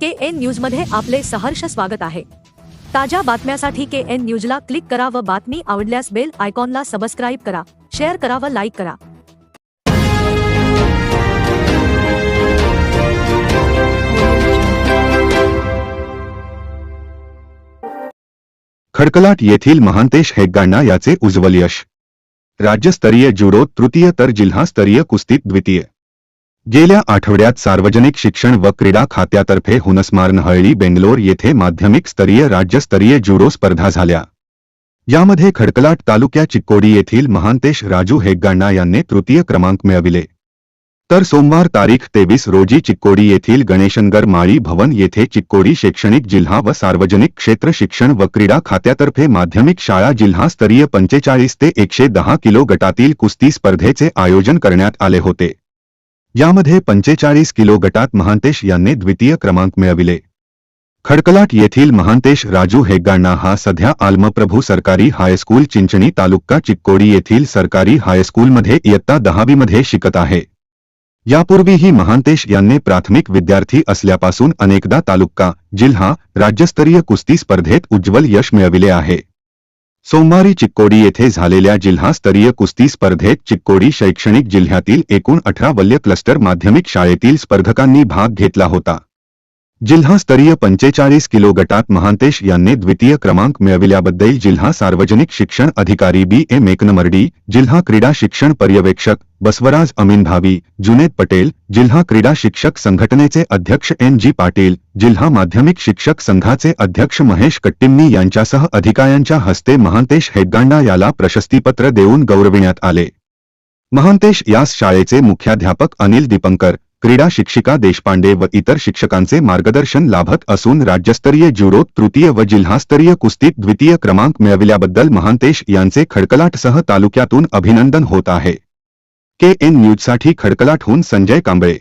के N न्यूजमध्ये आपले सहर्ष स्वागत आहे. ताज्या बातम्यासाठी के एन न्यूजला क्लिक करा व बातमी आवडल्यास बेल आयकॉनला सबस्क्राईब करा शेअर करा व लाईक करा. खडकलाट येथील महांतेश हेग्गांना याचे उज्ज्वल यश. राज्यस्तरीय जुडो तृतीय तर जिल्हास्तरीय कुस्तीत द्वितीय. गेल्या आठवड्यात सार्वजनिक शिक्षण व क्रीडा खात्यातर्फे हुनस्मार नहळी बेंगलोर येथे माध्यमिक स्तरीय राज्यस्तरीय ज्युडो स्पर्धा झाल्या. यामध्ये खडकलाट तालुक्या चिक्कोडी येथील महांतेश राजू हेग्गांना यांनी तृतीय क्रमांक मिळविले. तर सोमवार तारीख तेवीस रोजी चिक्कोडी येथील गणेशनगर माळी भवन येथे चिक्कोडी शैक्षणिक जिल्हा व सार्वजनिक क्षेत्र शिक्षण व क्रीडा खात्यातर्फे माध्यमिक शाळा जिल्हास्तरीय पंचेचाळीस ते एकशे दहा किलो गटातील कुस्ती स्पर्धेचे आयोजन करण्यात आले होते. यामध्ये पंचेचाळीस किलो गटात महांतेश यांनी द्वितीय क्रमांक मिळविले. खडकलाट येथील महांतेश राजू हेग्गांना हा सध्या आल्मप्रभू सरकारी हायस्कूल चिंचणी तालुका चिक्कोडी येथील सरकारी हायस्कूलमध्ये इयत्ता दहावीमध्ये शिकत आहे. यापूर्वीही महांतेश यांनी प्राथमिक विद्यार्थी असल्यापासून अनेकदा तालुका, जिल्हा, राज्यस्तरीय कुस्ती स्पर्धेत उज्ज्वल यश मिळविले आहे. सोमवारी चिक्कोडी येथे झालेल्या जिल्हास्तरीय कुस्ती स्पर्धेत चिक्कोडी शैक्षणिक जिल्ह्यातील एकूण अठरा वल्य क्लस्टर माध्यमिक शाळेतील स्पर्धकांनी भाग घेतला होता. जिल्हास्तरीय पंचेचाळीस किलो गटात महांतेश यांनी द्वितीय क्रमांक मिळविल्याबद्दल जिल्हा सार्वजनिक शिक्षण अधिकारी बी. ए. मेकनमर्डी जिल्हा क्रीडा शिक्षण पर्यवेक्षक बसवराज अमीन भावी जुनेद पटेल जिल्हा क्रीडा शिक्षक संघटनेचे अध्यक्ष एन. जी. पाटील जिल्हा माध्यमिक शिक्षक संघाचे अध्यक्ष महेश कट्टिमनी यांच्यासह अधिकाऱ्यांच्या हस्ते महांतेश हेग्गांडा याला प्रशस्तीपत्र देऊन गौरविण्यात आले. महांतेश यास शाळेचे मुख्याध्यापक अनिल दीपंकर क्रीडा शिक्षिका देशपांडे व इतर शिक्षकांचे मार्गदर्शन लाभत असून राज्यस्तरीय जुडोत तृतीय व जिल्हास्तरीय कुस्तीत द्वितीय क्रमांक मिळविल्याबद्दल महांतेश यांचे खडकलाटसह तालुक्यातून अभिनंदन होत आहे. के एन न्यूजसाठी खडकलाटहून संजय कांबळे.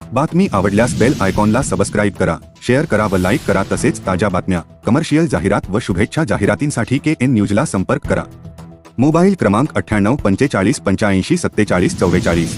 बातमी आवडल्यास बेल आयकॉनला सबस्क्राईब करा, शेअर करा व लाईक करा तसेच ताज्या बातम्या, कमर्शियल जाहिरात व शुभेच्छा जाहिरातींसाठी के एन न्यूजला संपर्क करा. मोबाईल क्रमांक अठ्ठ्याण्णव पंचेचाळीस पंच्याऐंशी सत्तेचाळीस चव्वेचाळीस